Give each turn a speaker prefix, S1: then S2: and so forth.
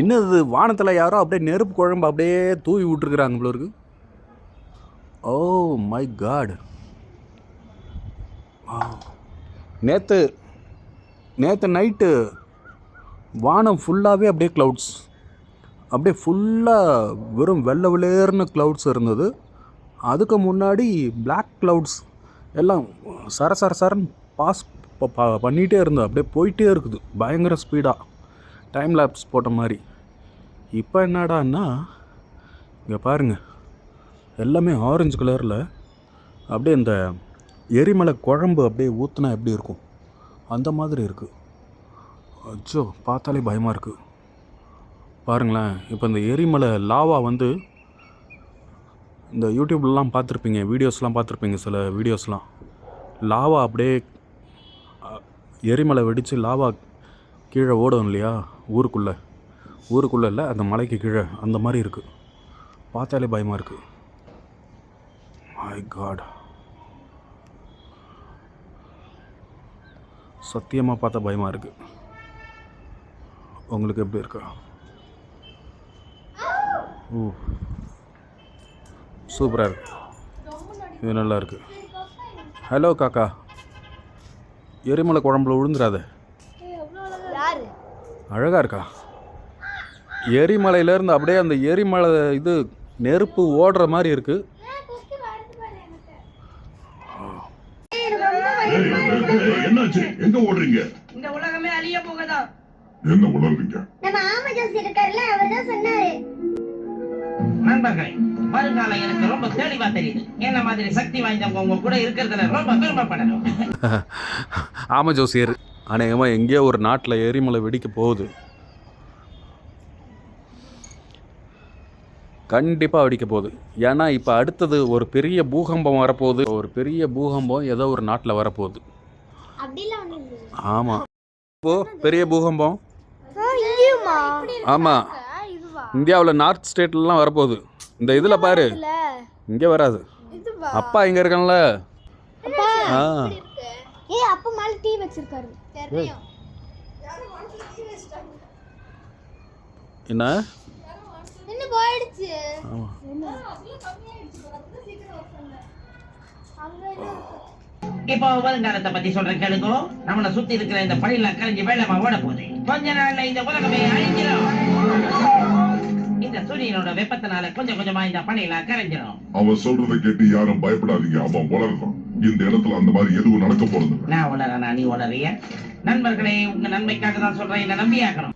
S1: என்னது வானத்தில் யாரோ அப்படியே நெருப்பு குழம்பு அப்படியே தூவி விட்டுருக்குறாங்க இவ்வளோருக்கு ஓ oh மை காட் நேற்று நேற்று நைட்டு வானம் ஃபுல்லாகவே அப்படியே க்ளவுட்ஸ் அப்படியே ஃபுல்லாக வெறும் வெள்ளை விளையர்னு க்ளவுட்ஸ் இருந்தது. அதுக்கு முன்னாடி பிளாக் க்ளவுட்ஸ் எல்லாம் சர சர சரன் பாஸ் பண்ணிகிட்டே இருந்தது. அப்படியே போயிட்டே இருக்குது. பயங்கர ஸ்பீடாக டைம் லேப்ஸ் போட்ட மாதிரி. இப்போ என்னடான்னா இங்கே பாருங்கள் எல்லாமே ஆரஞ்சு கலரில் அப்படியே இந்த எரிமலை குழம்பு அப்படியே ஊற்றுனா எப்படி இருக்கும்? அந்த மாதிரி இருக்குது அச்சோ பார்த்தாலே பயமாக இருக்குது பாருங்களேன் இப்போ இந்த எரிமலை லாவா வந்து இந்த யூடியூப்லலாம் பார்த்துருப்பீங்க வீடியோஸ்லாம் பார்த்துருப்பீங்க சில வீடியோஸ்லாம் லாவா அப்படியே எரிமலை வெடித்து லாவா கீழே ஓடும் இல்லையா? ஊருக்குள்ளே. ஊருக்குள்ளே இல்லை அந்த மலைக்கு கீழே. அந்த மாதிரி இருக்குது பார்த்தாலே பயமாக இருக்குது மை காட் சத்தியமாக பார்த்தா பயமாக இருக்குது உங்களுக்கு எப்படி இருக்கா? ஓ சூப்பராக இருக்கு. இது நல்லா இருக்குது ஹலோ காக்கா. எரிமலை குழம்புல விழுந்துடாதே அழகாக இருக்கா? எரிமலையிலேருந்து அப்படியே அந்த எரிமலை இது நெருப்பு ஓடுற மாதிரி இருக்குது
S2: ஏய், என்னாச்சு? எங்க ஓடுறீங்க?
S3: இந்த உலகமே அழிய போகுதா?
S2: என்ன உணர்றீங்க?
S4: நம்ம ஆமா ஜோஸ் இருக்காருல்ல அவர் தான் சொன்னாரு.
S3: நண்பர்களே வருங்காலம் எனக்கு ரொம்ப தெளிவா தெரியுது. என்ன மாதிரி சக்தி வாய்ந்தவங்க உங்க கூட இருக்கிறதுல ரொம்ப பெருமைப்படணும்.
S1: ஆமாம் ஜோசியர் அநேகமாக எங்கேயோ ஒரு நாட்டில் எரிமலை வெடிக்க போகுது. கண்டிப்பாக வெடிக்க போகுது. ஏன்னா இப்போ அடுத்தது ஒரு பெரிய பூகம்பம் வரப்போகுது. ஒரு பெரிய பூகம்பம் ஏதோ ஒரு நாட்டில் வரப்போகுது. ஆமாம் இப்போ பெரிய பூகம்பம். ஆமாம் இந்தியாவில் நார்த் ஸ்டேட்லலாம் வரப்போகுது. இந்த இதில் பாரு. இங்கே வராது. அப்பா இங்கே இருக்கான்ல. ஆ.
S4: ஏய் அப்பா மேல டீ வச்சிருக்காரு. தெரியும்
S1: என்ன?
S4: என்ன? போயிடுச்சு
S3: இப்போ வருங்காலத்தை பத்தி சொல்றேன் கேளுங்க. நம்மள சுத்தி இருக்கிற இந்த பழியெல்லாம் கரைஞ்சு வெள்ளமா ஓட போகுது. கொஞ்ச நாள்ல இந்த உலகமே அழிஞ்சிடும் இந்த சூரியனோட வெப்பத்தினால கொஞ்சம் கொஞ்சமா இந்த பணியெல்லாம் கரைஞ்சிடும்
S2: அவன் சொல்றதை கேட்டு யாரும் பயப்படாதீங்க. அவன் வளர்றான் இந்த இடத்துல அந்த மாதிரி எதுவும் நடக்க போறது இல்ல.
S3: நான் உணரனா நீ உணரிய நண்பர்களே உங்க நன்மைக்காக தான் சொல்றேன். என்ன நம்பியாக்கணும்.